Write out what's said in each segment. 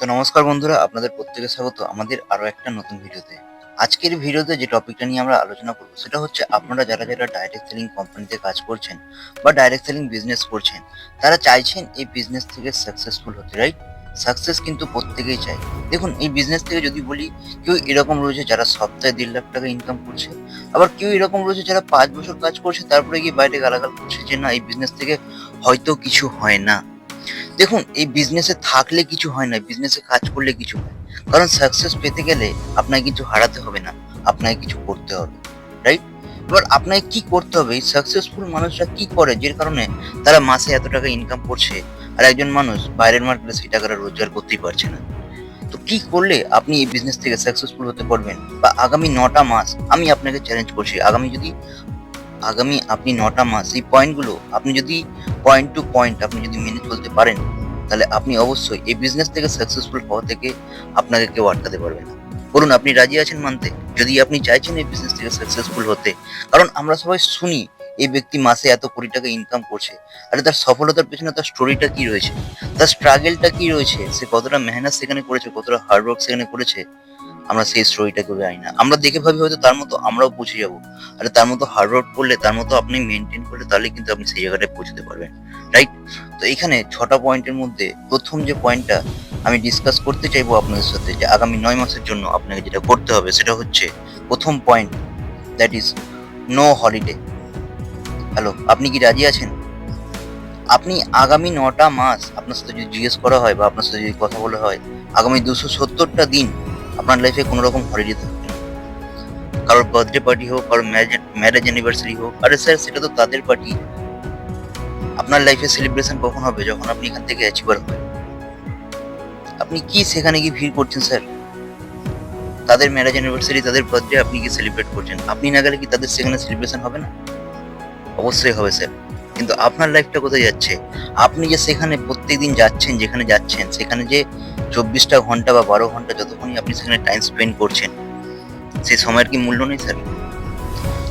তো নমস্কার বন্ধুরা, আপনাদের প্রত্যেকে স্বাগত আমাদের আরও একটা নতুন ভিডিওতে। আজকের ভিডিওতে যে টপিকটা নিয়ে আমরা আলোচনা করব, সেটা হচ্ছে আপনারা যারা যারা ডাইরেক্ট সেলিং কোম্পানিতে কাজ করছেন বা ডাইরেক্ট সেলিং বিজনেস করছেন, তারা চাইছেন এই বিজনেস থেকে সাকসেসফুল হতে রাইট সাকসেস কিন্তু প্রত্যেকেই চাই দেখুন, এই বিজনেস থেকে যদি বলি, কেউ এরকম রয়েছে যারা সপ্তাহে দেড় লাখ টাকা ইনকাম করছে, আবার কেউ এরকম রয়েছে যারা পাঁচ বছর কাজ করছে, তারপরে গিয়ে বাইরে গালাগাল করছে যে না, এই বিজনেস থেকে হয়তো কিছু হয় না। দেখুন, এই বিজনেসে থাকলে কিছু হয় না বিজনেসে কাজ করলে কিছু হয়। কারণ সাকসেস পেতে গেলে আপনাকে কিছু হারাতে হবে না, আপনাকে কিছু করতে হবে রাইট এবার আপনাকে কি করতে হবে? এই সাকসেসফুল মানুষরা কি করে? যে কারণে তারা মাসে এত টাকা ইনকাম করছে, আর একজন মানুষ বাইরের মার্কেটে সেই টাকাটা রোজগার করতেই পারছে না। তো কি করলে আপনি এই বিজনেস থেকে সাকসেসফুল হতে পারবেন? বা আগামী নটা মাস আমি আপনাকে চ্যালেঞ্জ করছি, আগামী যদি, আগামী আপনি নটা মাস এই পয়েন্টগুলো আপনি যদি পয়েন্ট টু পয়েন্ট আপনি যদি মেনে চলতে পারেন তাহলে আপনি অবশ্যই এই বিজনেস থেকে সাকসেসফুল হওয়া থেকে আপনাকে কেউ আটকাতে পারবে না। বলুন, আপনি রাজি আছেন মানতে? যদি আপনি চাইছেন এই বিজনেস থেকে সাকসেসফুল হতে, কারণ আমরা সবাই শুনি এই ব্যক্তি মাসে এত কোটি টাকা ইনকাম করছে, আরে তার সফলতার পেছনে তার স্টোরিটা কি রয়েছে? তার স্ট্রাগেলটা কি রয়েছে? সে কতটা মেহনত সেখানে করেছে, কতটা হার্ডওয়ার্ক সেখানে করেছে? আমরা সেই স্টোরিটা কেউ জানি না। আমরা দেখে ভাবি হয়তো তার মতো আমরাও পৌঁছে যাব। আর তার মতো হার্ডওয়ার্ক করলে, তার মতো আপনি মেনটেন করলে, তাহলে কিন্তু আপনি সেই জায়গাটায় পৌঁছতে পারবেন রাইট তো এখানে ছটা পয়েন্টের মধ্যে প্রথম যে পয়েন্টটা আমি ডিসকাস করতে চাইব আপনাদের সাথে, যে আগামী নয় মাসের জন্য আপনাকে যেটা করতে হবে, সেটা হচ্ছে প্রথম point that is no holiday hello আপনি কি রাজি আছেন? আপনি আগামী নটা মাস আপনার সাথে যদি জিজ্ঞেস করা হয় বা আপনার সাথে যদি কথা বলা হয়, আগামী দুশো সত্তরটা দিন আপনার লাইফে কোনো রকম থাকবে না। কারোর বার্থডে পার্টি হোক, কারোর ম্যারেজ অ্যানিভার্সারি হোক, আরে স্যার সেটা তো তাদের পার্টি আপনার লাইফে সেলিব্রেশন কখন হবে যখন আপনি এখান থেকে অ্যাচিভার হয় আপনি কি সেখানে গিয়ে ভিড় করছেন স্যার তাদের ম্যারেজ অ্যানিভার্সারি তাদের বার্থডে আপনি কি সেলিব্রেট করছেন। আপনি না গেলে কি তাদের সেখানে সেলিব্রেশন হবে না? অবশ্যই হবে স্যার কিন্তু আপনার লাইফটা কোথায় যাচ্ছে? আপনি যে সেখানে প্রত্যেকদিন যাচ্ছেন, যেখানে যাচ্ছেন, সেখানে যে চব্বিশটা ঘণ্টা বা বারো ঘণ্টা যতক্ষণই আপনি সেখানে টাইম স্পেন্ড করছেন, সেই সময়ের কি মূল্য নেই স্যার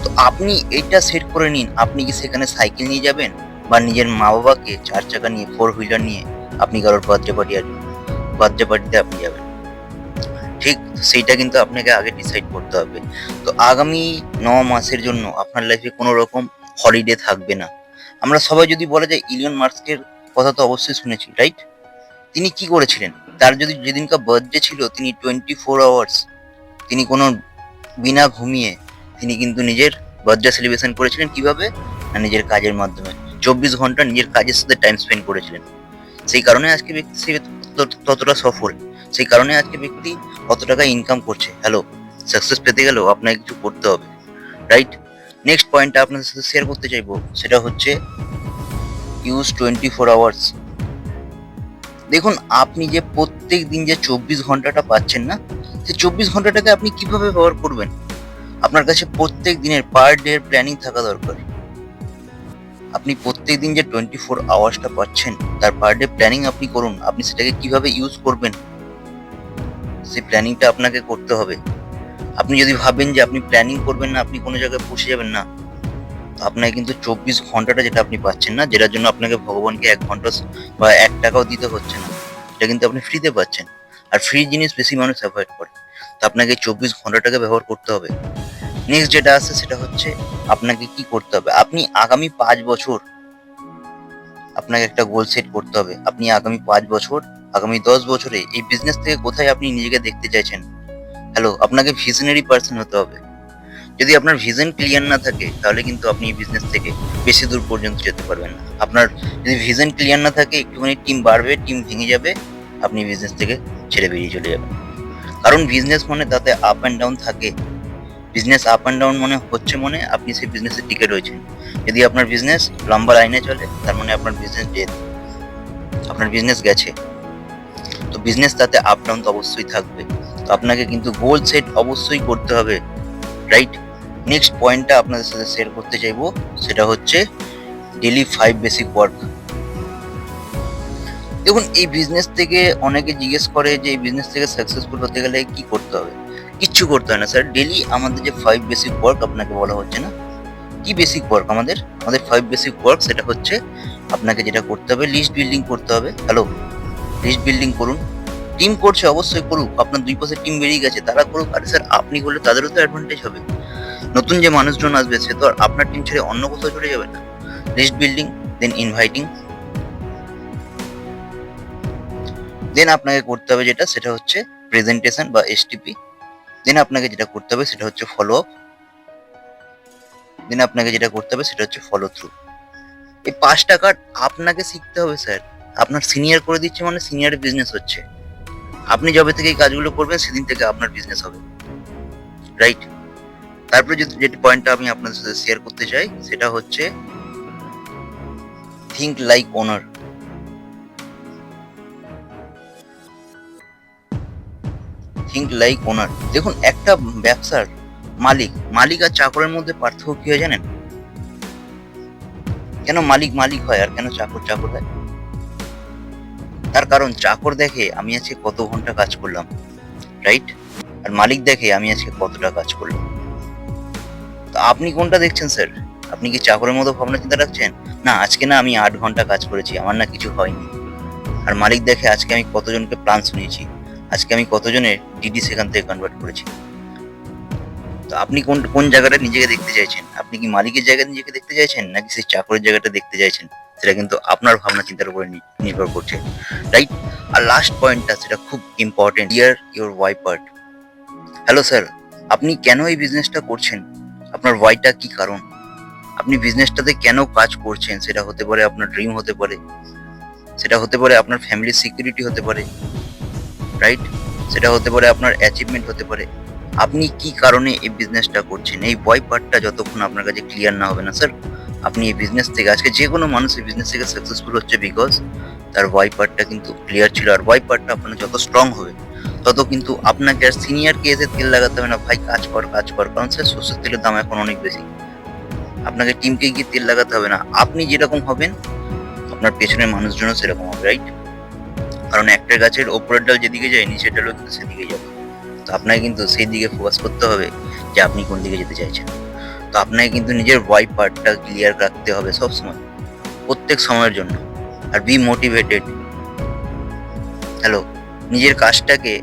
তো আপনি এইটা সেট করে নিন, আপনি কি সেখানে সাইকেল নিয়ে যাবেন বা নিজের মা বাবাকে চার চাকা নিয়ে ফোর হুইলার নিয়ে আপনি কারোর বার্থডে পার্টি আর বার্থডে পার্টিতে আপনি যাবেন। ঠিক সেইটা কিন্তু আপনাকে আগে ডিসাইড করতে হবে। তো আগামী ন মাসের জন্য আপনার লাইফে কোনো রকম হলিডে থাকবে না। আমরা সবাই যদি বলা যায় ইলিয়ন মার্কসের কথা তো অবশ্যই শুনেছি রাইট তিনি কি করেছিলেন? তার যদি যেদিনকার বার্থডে ছিল, তিনি টোয়েন্টি ফোর আওয়ার্স তিনি কোনো বিনা ঘুমিয়ে তিনি কিন্তু নিজের বার্থডে সেলিব্রেশন করেছিলেন। কীভাবে? না, নিজের কাজের মাধ্যমে। চব্বিশ ঘণ্টা নিজের কাজের সাথে টাইম স্পেন্ড করেছিলেন। সেই কারণে আজকে ব্যক্তি সে ততটা সফল। সেই কারণে আজকে ব্যক্তি কত টাকা ইনকাম করছে। হ্যালো সাকসেস পেতে গেলেও আপনাকে কিছু করতে হবে। রাইট নেক্সট পয়েন্টটা আপনাদের সাথে শেয়ার করতে চাইব। সেটা হচ্ছে ইউজ টোয়েন্টি ফোর আওয়ার্স দেখুন, আপনি যে প্রত্যেক দিন যে চব্বিশ ঘন্টাটা পাচ্ছেন না সেই চব্বিশ ঘন্টাটাকে আপনি কীভাবে ব্যবহার করবেন? আপনার কাছে প্রত্যেক দিনের পার ডে প্ল্যানিং থাকা দরকার। আপনি প্রত্যেক দিন যে টোয়েন্টি ফোর আওয়ার্সটা পাচ্ছেন, তার পার ডে প্ল্যানিং আপনি করুন, আপনি সেটাকে কীভাবে ইউজ করবেন, সেই প্ল্যানিংটা আপনাকে করতে হবে। আপনি যদি ভাবেন যে আপনি প্ল্যানিং করবেন না, আপনি কোনো জায়গায় পৌঁছে যাবেন না আপনাকে কিন্তু চব্বিশ ঘন্টাটা যেটা আপনি পাচ্ছেন না, যেটার জন্য আপনাকে ভগবানকে এক ঘণ্টা বা এক টাকাও দিতে হচ্ছে না। এটা কিন্তু আপনি ফ্রিতে পাচ্ছেন। আর ফ্রি জিনিস বেশি মানুষ অ্যাভয়েড করে। তো আপনাকে চব্বিশ ঘন্টাটাকে ব্যবহার করতে হবে। নেক্সট যেটা আছে, সেটা হচ্ছে আপনাকে কি করতে হবে? আপনি আগামী পাঁচ বছর আপনাকে একটা গোল সেট করতে হবে। আপনি আগামী পাঁচ বছর, আগামী দশ বছরে এই বিজনেস থেকে কোথায় আপনি নিজেকে দেখতে চাইছেন? হ্যালো আপনাকে ভিশনারি পার্সন হতে হবে। যদি আপনার ভিশন ক্লিয়ার না থাকে, তাহলে কিন্তু আপনি এই বিজনেস থেকে বেশি দূর পর্যন্ত যেতে পারবেন না। আপনার যদি ভিশন ক্লিয়ার না থাকে, একটুখানি টিম বাড়বে টিম ভেঙে যাবে, আপনি বিজনেস থেকে ছেড়ে বেরিয়ে চলে যাবেন। কারণ বিজনেস মানে তাতে আপ অ্যান্ড ডাউন থাকে। বিজনেস আপ অ্যান্ড ডাউন মানে হচ্ছে মানে আপনি সেই বিজনেসে টিকে রয়েছেন। যদি আপনার বিজনেস লম্বা লাইনে চলে, তার মানে আপনার বিজনেস ডেথ আপনার বিজনেস গেছে। তো বিজনেস তাতে আপ ডাউন তো অবশ্যই থাকবে। তো আপনাকে কিন্তু গোল সেট অবশ্যই করতে হবে রাইট নেক্সট পয়েন্টটা আপনাদের সাথে শেয়ার করতে চাইব, সেটা হচ্ছে ডেলি ফাইভ বেসিক ওয়ার্ক দেখুন, এই বিজনেস থেকে অনেকে জিজ্ঞেস করে যে, এই বিজনেস থেকে সাকসেসফুল হতে গেলে কি করতে হবে? কিচ্ছু করতে হয় না স্যার ডেলি আমাদের যে ফাইভ বেসিক ওয়ার্ক আপনাকে বলা হচ্ছে না? কি বেসিক ওয়ার্ক আমাদের? আমাদের ফাইভ বেসিক ওয়ার্ক সেটা হচ্ছে আপনাকে যেটা করতে হবে লিস্ট বিল্ডিং করতে হবে। হ্যালো লিস্ট বিল্ডিং করুন। টিম করছে, অবশ্যই করুক। আপনার দুই পাশে টিম বেরিয়ে গেছে, তারা করুক। আর স্যার আপনি করলে তাদেরও তো অ্যাডভান্টেজ হবে। নতুন যে মানুষজন আসবে, সে তো আর আপনার টিম ছেড়ে অন্য কোথাও চলে যাবে না। List building then inviting then আপনাকে করতে হবে যেটা, সেটা হচ্ছে প্রেজেন্টেশন বা এসটিপি দেন আপনাকে যেটা করতে হবে, সেটা হচ্ছে ফলো আপ দেন আপনাকে যেটা করতে হবে, সেটা হচ্ছে ফলো থ্রু এই পাঁচটা কার্ড আপনাকে শিখতে হবে স্যার আপনার সিনিয়র করে দিচ্ছে মানে সিনিয়র বিজনেস হচ্ছে। আপনি যবে থেকে এই কাজগুলো করবেন, সেদিন থেকে আপনার বিজনেস হবে। রাইট তারপরে যে যে পয়েন্টটা আমি আপনাদের সাথে শেয়ার করতে চাই, সেটা হচ্ছে think like owner think like owner দেখুন, একটা ব্যবসার মালিক মালিক আর চাকরের মধ্যে পার্থক্য কি হয় জানেন? কেন মালিক মালিক হয় আর কেন চাকর চাকর হয়? তার কারণ, চাকর দেখে আমি আজকে কত ঘণ্টা কাজ করলাম রাইট আর মালিক দেখে আমি আজকে কতটা কাজ করলাম। আপনি কোনটা দেখছেন, স্যার? আপনি কি চাকরের মতো ভাবনা চিন্তা রাখছেন? না, আজকে না আমি আট ঘণ্টা কাজ করেছি, আমার না কিছু হয়নি। আর মালিক দেখে আজকে আমি কতজনকে প্রাণ শুনিয়েছি? আজকে আমি কতজনের ডিডি সেখান থেকে কনভার্ট করেছি? তো আপনি কোন কোন জায়গাটা নিজেকে দেখতে চাইছেন? আপনি কি মালিকের জায়গায় নিজেকে দেখতে চাইছেন, নাকি সেই চাকরের জায়গাটা দেখতে চাইছেন? সেটা কিন্তু আপনার ভাবনা চিন্তার উপরে নির্ভর করছে। রাইট আর লাস্ট পয়েন্টটা সেটা খুব important year your Y part hello sir আপনি কেন এই বিজনেসটা করছেন? আপনার ওয়াইটা কি কারণ? আপনি বিজনেসটাতে কেন কাজ করছেন? সেটা হতে পারে আপনার ড্রিম হতে পারে। সেটা হতে পারে আপনার ফ্যামিলির সিকিউরিটি হতে পারে রাইট সেটা হতে পারে আপনার অ্যাচিভমেন্ট হতে পারে। আপনি কি কারণে এই বিজনেসটা করছেন? এই ওয়াই পার্টটা যতক্ষণ আপনার কাছে ক্লিয়ার না হবে না স্যার আপনি এই বিজনেস থেকে আজকে যে কোনো মানুষ এই বিজনেস থেকে সাকসেসফুল হচ্ছে বিকজ তার ওয়াই পার্টটা কিন্তু ক্লিয়ার ছিল। আর ওয়াই পার্টটা আপনার যত স্ট্রং হবে তত কিন্তু আপনাকে আর সিনিয়রকে এসে তেল লাগাতে হবে না, ভাই, কাজ কর কাজ কর। কারণ স্যার সর্ষের তেলের দাম এখন অনেক বেশি। আপনাকে টিমকে গিয়ে তেল লাগাতে হবে না। আপনি যেরকম হবেন, আপনার পেছনের মানুষজনও সেরকম হবে রাইট কারণ একটা গাছের ওপরের ডাল যেদিকে যায়, নিচের ডালও কিন্তু সেদিকে যাবে। তো আপনাকে কিন্তু সেই দিকে ফোকাস করতে হবে যে আপনি কোন দিকে যেতে চাইছেন। তো আপনাকে কিন্তু নিজের ওয়াই পার্টটা ক্লিয়ার রাখতে হবে সব সময় প্রত্যেক সময়ের জন্য। আর বি মোটিভেটেড হ্যালো নিজের কাজটাকে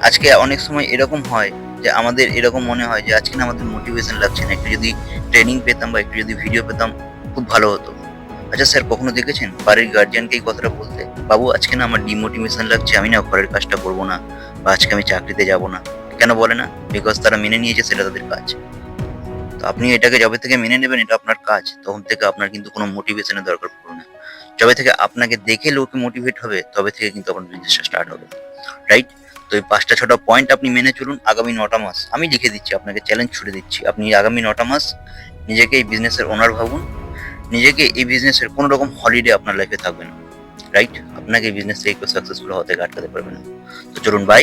আজকে অনেক সময় এরকম হয় যে আমাদের এরকম মনে হয় যে আজকে না আমাদের মোটিভেশন লাগছে না। একটু যদি ট্রেনিং পেতাম বা একটু যদি ভিডিও পেতাম, খুব ভালো হতো। আচ্ছা স্যার, কখনো দেখেছেন বাড়ির গার্জিয়ানকে এই কথাটা বলতে, বাবু, আজকে না আমার ডিমোটিভেশন লাগছে, আমি না ঘরের কাজটা করব না বা আজকে আমি চাকরিতে যাব না। কেন বলে না? বিকজ তারা মেনে নিয়েছে, সেটা তাদের কাজ। তো আপনি এটাকে যবে থেকে মেনে নেবেন, এটা আপনার কাজ। তখন থেকে আপনার কিন্তু কোনো মোটিভেশনের দরকার পড়বে না। যবে থেকে আপনাকে দেখে লোকে মোটিভেট হবে, তবে থেকে কিন্তু আপনার বিজনেসটা স্টার্ট হবে। রাইট তো এই পাঁচটা, ছটা পয়েন্ট আপনি মেনে চলুন আগামী নটা মাস। আমি লিখে দিচ্ছি, আপনাকে চ্যালেঞ্জ ছুড়ে দিচ্ছি। আপনি আগামী নটা মাস নিজেকে এই বিজনেসের ওনার ভাবুন। নিজেকে এই বিজনেসের কোনো রকম হলিডে আপনার লাইফে থাকবে না। রাইট আপনাকে এই বিজনেস থেকে সাকসেসফুল হতে আটকাতে পারবে না। তো চলুন বাই